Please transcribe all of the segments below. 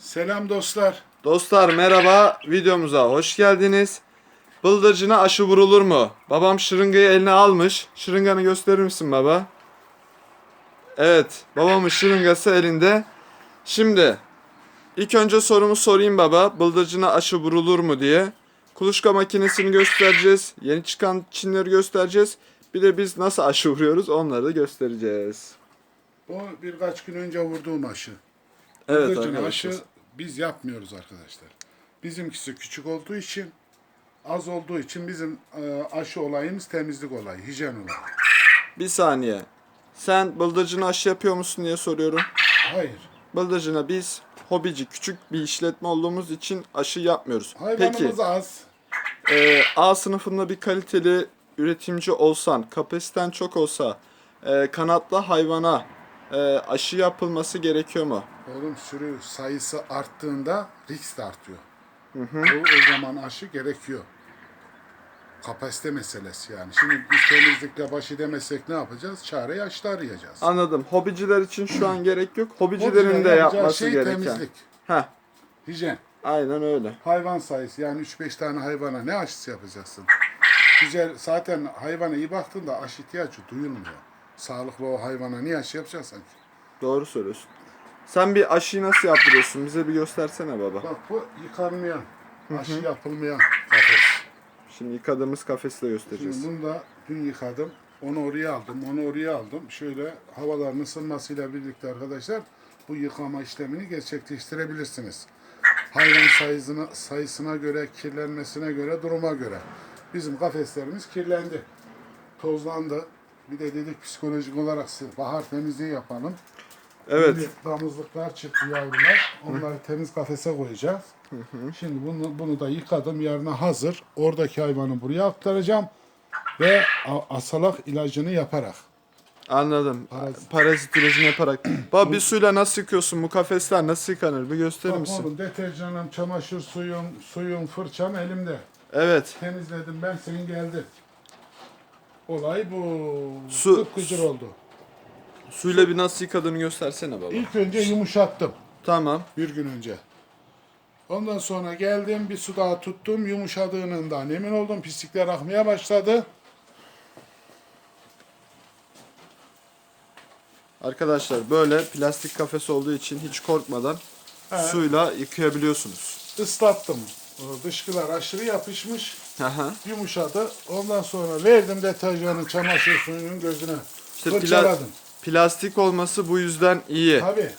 Selam dostlar. Dostlar merhaba, videomuza hoş geldiniz. Bıldırcına aşı vurulur mu? Babam şırıngayı eline almış. Şırınganı gösterir misin baba? Evet, babamın şırıngası elinde. Şimdi, ilk önce sorumu sorayım baba. Bıldırcına aşı vurulur mu diye. Kuluçka makinesini göstereceğiz. Yeni çıkan çinleri göstereceğiz. Bir de biz nasıl aşı vuruyoruz onları da göstereceğiz. O birkaç gün önce vurduğum aşı. Evet Bıldırcın aşı biz yapmıyoruz arkadaşlar. Bizimkisi küçük olduğu için, az olduğu için bizim e, aşı olayımız temizlik olayı, hijyen olayı. Bir saniye. Sen bıldırcına aşı yapıyor musun diye soruyorum. Hayır. Bıldırcına biz hobici küçük bir işletme olduğumuz için aşı yapmıyoruz. Hayvanımız Peki az. e, A sınıfında bir kaliteli üretimci olsan, kapasiten çok olsa e, kanatlı hayvana e, aşı yapılması gerekiyor mu? Oğlum sürü sayısı arttığında risk de artıyor. O, o zaman aşı gerekiyor. Kapasite meselesi yani. Şimdi biz temizlikle baş edemezsek ne yapacağız? Çare aşıda arayacağız. Anladım. Hobiciler için şu an gerek yok. Hobicilerin de yapması şey gereken. temizlik, Heh, hijyen. aynen öyle. Hayvan sayısı yani 3-5 tane hayvana ne aşısı yapacaksın? Güzel zaten hayvana iyi baktığında aşı ihtiyacı duyulmuyor. Sağlıklı o hayvana niye aşı yapacaksın ki? Doğru söylüyorsun. Sen bir aşıyı nasıl yaptırıyorsun? Bize bir göstersene baba. Bak bu yıkanmayan, aşı yapılmayan kafes. Şimdi yıkadığımız kafesi de göstereceğiz. Şimdi bunu da dün yıkadım. Onu oraya aldım, onu oraya aldım. Şöyle havaların ısınmasıyla birlikte arkadaşlar bu yıkama işlemini gerçekleştirebilirsiniz. Hayvan sayısına, sayısına göre, kirlenmesine göre, duruma göre. Bizim kafeslerimiz kirlendi. Tozlandı. Bir de dedik psikolojik olarak bahar temizliği yapalım. Evet. Şimdi damızlıklar çıktı yavrular. Onları temiz kafese koyacağız. Şimdi bunu, bunu da yıkadım. Yarına hazır. Oradaki hayvanı buraya aktaracağım. Ve asalak ilacını yaparak. Anladım. Parazit. Parazit ilacını yaparak. Baba bir suyla nasıl yıkıyorsun? Bu kafesler nasıl yıkanır? Bir gösterir Bak misin? oğlum deterjanım, çamaşır suyum, suyum, fırçam elimde. Evet. Temizledim ben senin geldi. Olay bu. Su- Kıpkıcır oldu. Suyla bir nasıl yıkadığını göstersene baba. İlk önce yumuşattım. Tamam. Bir gün önce. Ondan sonra geldim bir su daha tuttum. Yumuşadığından emin oldum. Pislikler akmaya başladı. Arkadaşlar böyle plastik kafes olduğu için hiç korkmadan suyla yıkayabiliyorsunuz. Islattım. O Dışkılar aşırı yapışmış. Aha. Yumuşadı. Ondan sonra verdim deterjanın çamaşır suyunun gözüne. İşte pla- Fırçaladım. Plastik olması bu yüzden iyi. Tabii.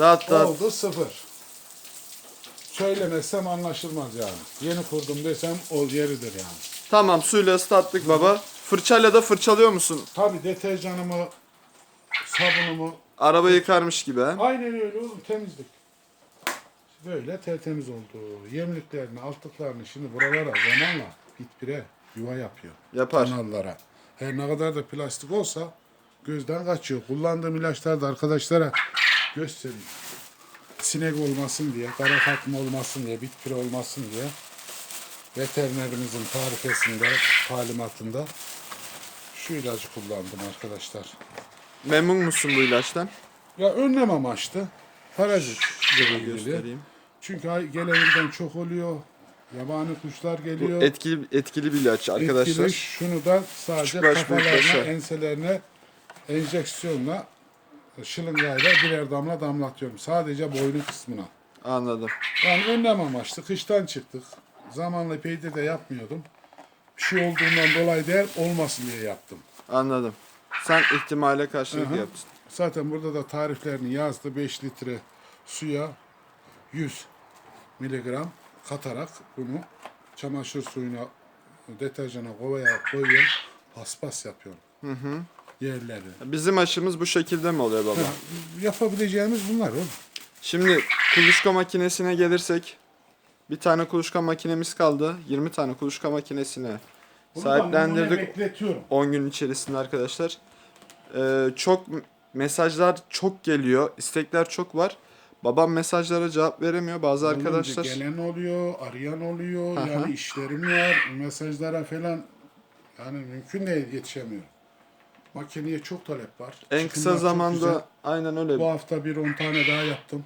Rahat rahat. Oldu sıfır. Söylemezsem anlaşılmaz yani. Yeni kurdum desem ol yeridir yani. Tamam suyla ıslattık baba. Fırçayla da fırçalıyor musun? Tabii deterjanımı, sabunumu Araba yıkarmış gibi ha? Aynen öyle oğlum temizlik. Böyle tertemiz oldu. Yemliklerini, altlıklarını şimdi buralara zamanla bitpire yuva yapıyor. Yapar. Kanallara. Her ne kadar da plastik olsa gözden kaçıyor. Kullandığım ilaçlar da arkadaşlara göstereyim. Sinek olmasın diye, kara fatma olmasın diye, bitpire olmasın diye veterinerimizin tarifesinde, talimatında şu ilacı kullandım arkadaşlar. Memnun musun bu ilaçtan? Ya önlem amaçlı. Parazit ilgili. Göstereyim. Çünkü ay- gelen ilden çok oluyor. Yabani kuşlar Bu geliyor. etkili etkili bir ilaç arkadaşlar. Etkili. Şunu da sadece kafalarına, enselerine enjeksiyonla şırıngayla birer damla damlatıyorum. Sadece boynu kısmına. Anladım. Yani önlem amaçlı. Kıştan çıktık. Zamanla epeydir de yapmıyordum. Bir şey olduğundan dolayı değil, olmasın diye yaptım. Anladım. Sen ihtimale karşılık Hı hı. yaptın. Zaten burada da tariflerini yazdı. 5 litre suya 100 miligram katarak bunu çamaşır suyuna, deterjana, kovaya koyuyorum. Paspas yapıyorum. Yerleri. Bizim aşımız bu şekilde mi oluyor baba? Ha, yapabileceğimiz bunlar oğlum. Şimdi kuluçka makinesine gelirsek bir tane kuluçka makinemiz kaldı. 20 tane kuluçka makinesine Bunu sahiplendirdik bekletiyorum. 10 gün içerisinde arkadaşlar. Ee, çok mesajlar çok geliyor. istekler çok var. Babam mesajlara cevap veremiyor. Bazı Oğlum, arkadaşlar Gelen oluyor, arayan oluyor. Aha. Yani işlerim var. Mesajlara falan yani mümkün değil yetişemiyor. Makineye çok talep var. en Çıkımlar kısa zamanda aynen öyle. Bu hafta bir 10 tane daha yaptım.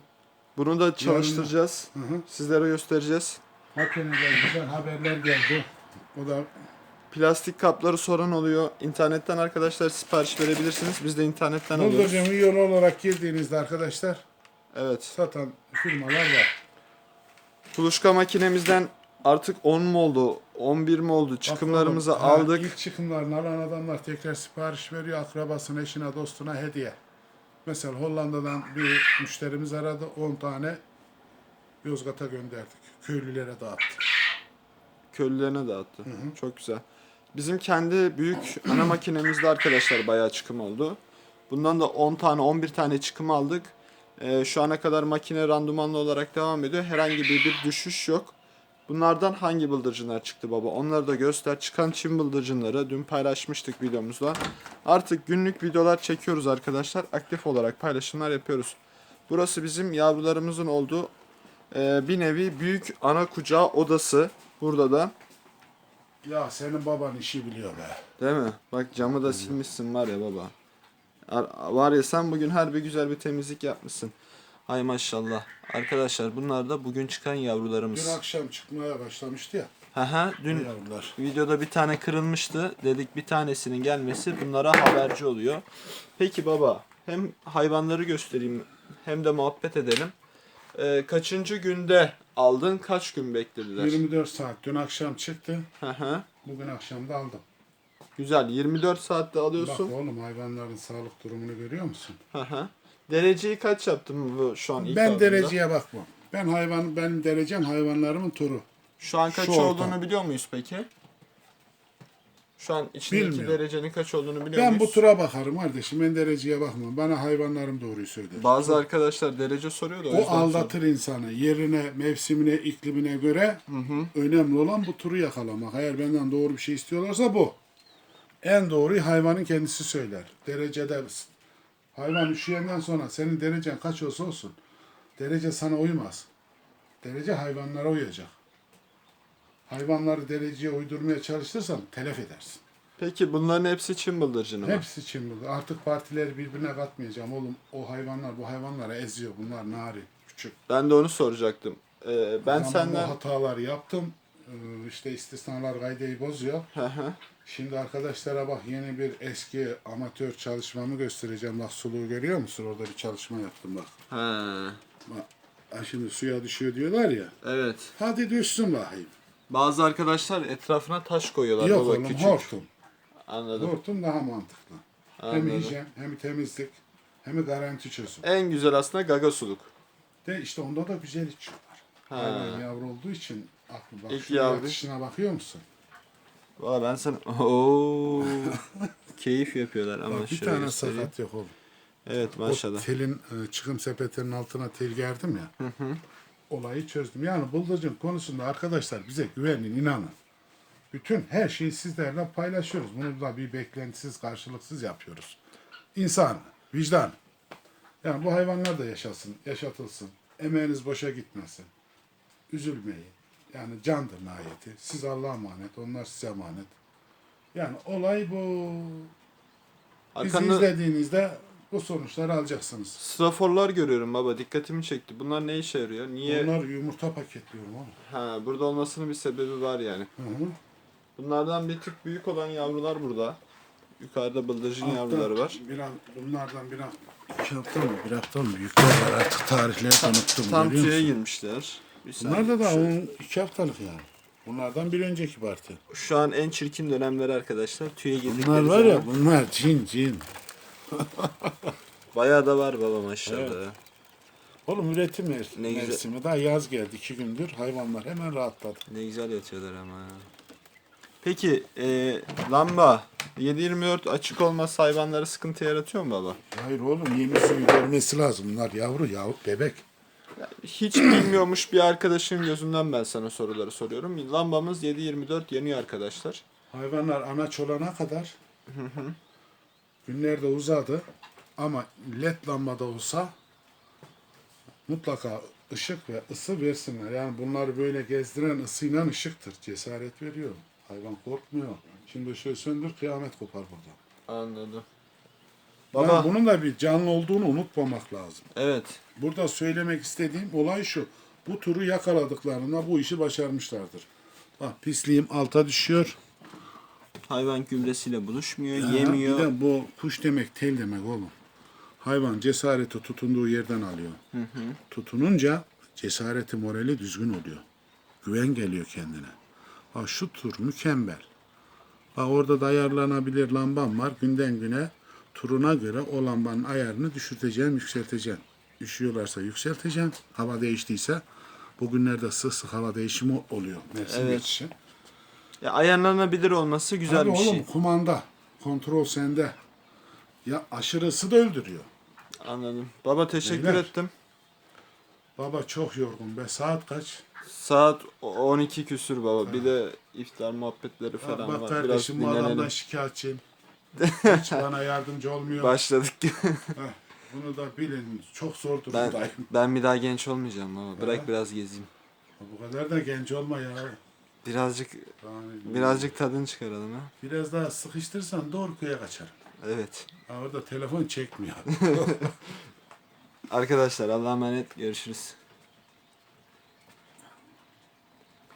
Bunu da çalıştıracağız. Hı hı. Sizlere göstereceğiz. Makineden güzel haberler geldi. O da Plastik kapları soran oluyor. İnternetten arkadaşlar sipariş verebilirsiniz. Biz de internetten alıyoruz. Buldurcum üye olarak girdiğinizde arkadaşlar Evet. satan firmalar var. Kuluçka makinemizden artık 10 mu oldu? 11 mi oldu? Çıkımlarımızı Bakalım, ha, aldık. İlk çıkımlarını alan adamlar tekrar sipariş veriyor. Akrabasına, eşine, dostuna hediye. Mesela Hollanda'dan bir müşterimiz aradı. 10 tane Yozgat'a gönderdik. Köylülere dağıttık. Köylülerine dağıttı. Çok güzel. Bizim kendi büyük ana makinemizde arkadaşlar bayağı çıkım oldu. Bundan da 10 tane 11 tane çıkım aldık. Ee, şu ana kadar makine randımanlı olarak devam ediyor. Herhangi bir, bir düşüş yok. Bunlardan hangi bıldırcınlar çıktı baba? Onları da göster. Çıkan çim bıldırcınları dün paylaşmıştık videomuzda. Artık günlük videolar çekiyoruz arkadaşlar. Aktif olarak paylaşımlar yapıyoruz. Burası bizim yavrularımızın olduğu e, bir nevi büyük ana kucağı odası. Burada da Ya senin baban işi biliyor be. Değil mi? Bak camı da silmişsin var ya baba. Ar- Var ya sen bugün her bir güzel bir temizlik yapmışsın. Hay maşallah. Arkadaşlar bunlar da bugün çıkan yavrularımız. Dün akşam çıkmaya başlamıştı ya. Haha Bu dün yavrular. videoda bir tane kırılmıştı. Dedik bir tanesinin gelmesi bunlara haberci oluyor. Peki baba hem hayvanları göstereyim hem de muhabbet edelim. Ee, kaçıncı günde aldın? Kaç gün beklediler? 24 saat. Dün akşam çıktı. Haha. Bugün akşam da aldım. Güzel. 24 saatte Bak alıyorsun. oğlum hayvanların sağlık durumunu görüyor musun? Haha. Dereceyi kaç yaptın bu şu an ilk ben aldığında? dereceye bakmam. Ben hayvan benim derecem hayvanlarımın turu. Şu an kaç Şu ortam. olduğunu biliyor muyuz peki? Şu an içindeki Bilmiyorum. derecenin kaç olduğunu biliyor Ben muyuz? bu tura bakarım kardeşim. Ben dereceye bakmam. Bana hayvanlarım doğruyu söyler. Bazı arkadaşlar derece soruyor da o, O yüzden aldatır insanı. Yerine, mevsimine, iklimine göre önemli olan bu turu yakalamak. Eğer benden doğru bir şey istiyorlarsa bu. En doğruyu hayvanın kendisi söyler. Derecede hayvan üşüyenden sonra senin derecen kaç olsa olsun derece sana uymaz. Derece hayvanlara uyacak. Hayvanları dereceye uydurmaya çalışırsan telef edersin. Peki bunların hepsi Çin bıldırcını mı? Hepsi için bu. Artık partileri birbirine katmayacağım oğlum. O hayvanlar bu hayvanlara eziyor. Bunlar nari, küçük. Ben de onu soracaktım. Ee, ben Zamanla senden... hataları yaptım. Ee, işte istisnalar kaydeyi bozuyor. Hı hı. Şimdi arkadaşlara bak yeni bir eski amatör çalışmamı göstereceğim. Bak suluğu görüyor musun? Orada bir çalışma yaptım bak. Ha, bak. ha Şimdi suya düşüyor diyorlar ya. evet. Hadi düşsün bakayım. Bazı arkadaşlar etrafına taş koyuyorlar Yok oğlum küçük. hortum. Anladım. Hortum daha mantıklı. Hem Anladım. hijyen hem temizlik hem garanti çözüm. En güzel aslında gaga suluk. De işte onda da güzel içiyorlar. Ha. Yavru olduğu için aklı bak. İlk şunun yavru. bakıyor musun? Valla ben sana... Oo. Keyif yapıyorlar ama Bak bir şöyle tane göstereyim. sakat yok oğlum. Evet maşallah. O telin e, çıkım sepetinin altına tel gerdim ya. Olayı çözdüm. Yani bıldırcın konusunda arkadaşlar bize güvenin, inanın. Bütün her şeyi sizlerle paylaşıyoruz. Bunu da bir beklentisiz, karşılıksız yapıyoruz. İnsan, vicdan. Yani bu hayvanlar da yaşasın, yaşatılsın. Emeğiniz boşa gitmesin. Üzülmeyin. Yani candır nihayeti. Siz Allah'a emanet, onlar size emanet. Yani olay bu. Bizi Arkanda izlediğinizde bu sonuçları alacaksınız. straforlar görüyorum baba dikkatimi çekti. Bunlar ne işe yarıyor? Niye? Onlar yumurta paketliyorum oğlum. Ha burada olmasının bir sebebi var yani. Hı hı. Bunlardan bir tık büyük olan yavrular burada. Yukarıda bıldırcın yavruları var. Bir an, bunlardan bir an, iki hafta mı, bir hafta mı büyükler var artık tarihleri unuttum. Tam görüyor tüye musun? girmişler. Bir Bunlar da daha on, iki haftalık yani. Bunlardan bir önceki parti. Şu an en çirkin dönemleri arkadaşlar. Tüye girdikleri Bunlar var ya, zaman. bunlar cin cin. Bayağı da var baba maşallah. Oğlum üretim mevs- Ne güzel. mevsimi. Daha yaz geldi iki gündür. Hayvanlar hemen rahatladı. Ne güzel yatıyorlar ama ya. Peki e, lamba 7-24 açık olması hayvanlara sıkıntı yaratıyor mu baba? Hayır oğlum yemi suyu görmesi lazım. Bunlar yavru yavru bebek. Hiç bilmiyormuş bir arkadaşın gözünden ben sana soruları soruyorum. Lambamız 7-24 yanıyor arkadaşlar. Hayvanlar anaç olana kadar günlerde uzadı ama led lambada olsa mutlaka ışık ve ısı versinler. Yani bunları böyle gezdiren ısıyla ışıktır. Cesaret veriyor. Hayvan korkmuyor. Şimdi ışığı söndür kıyamet kopar burada. Anladım. Baba. Lan bunun da bir canlı olduğunu unutmamak lazım. Evet. Burada söylemek istediğim olay şu. Bu turu yakaladıklarında bu işi başarmışlardır. Bak pisliğim alta düşüyor. Hayvan gübresiyle buluşmuyor, Ya, yemiyor. Bir de bu kuş demek tel demek oğlum. Hayvan cesareti tutunduğu yerden alıyor. Tutununca cesareti morali düzgün oluyor. Güven geliyor kendine. Bak şu tur mükemmel. Bak orada da ayarlanabilir lambam var. Günden güne turuna göre o lambanın ayarını düşürteceğim, yükselteceğim. Üşüyorlarsa yükselteceğim. Hava değiştiyse bugünlerde sık sık hava değişimi oluyor. Mevsim Evet. geçişi. Ya ayarlanabilir olması güzel Tabii bir oğlum şey. kumanda. Kontrol sende. Ya aşırı ısı da öldürüyor. Anladım. Baba teşekkür Beyler. ettim. Baba çok yorgun be. Saat kaç? Saat 12 küsür baba. Bir de iftar muhabbetleri falan bak var. Biraz kardeşim bu adamdan dinlenelim. şikayetçiyim. Hiç bana yardımcı olmuyor. Başladık. Heh, bunu da bilin. Çok zor ben, durumdayım. ben bir daha genç olmayacağım baba. Bırak Ha? biraz gezeyim. Bu kadar da genç olma ya. Birazcık Yani birazcık tadını çıkaralım ha. Biraz daha sıkıştırsan doğru köye kaçarım. Evet. Orada telefon çekmiyor. Arkadaşlar Allah'a emanet görüşürüz.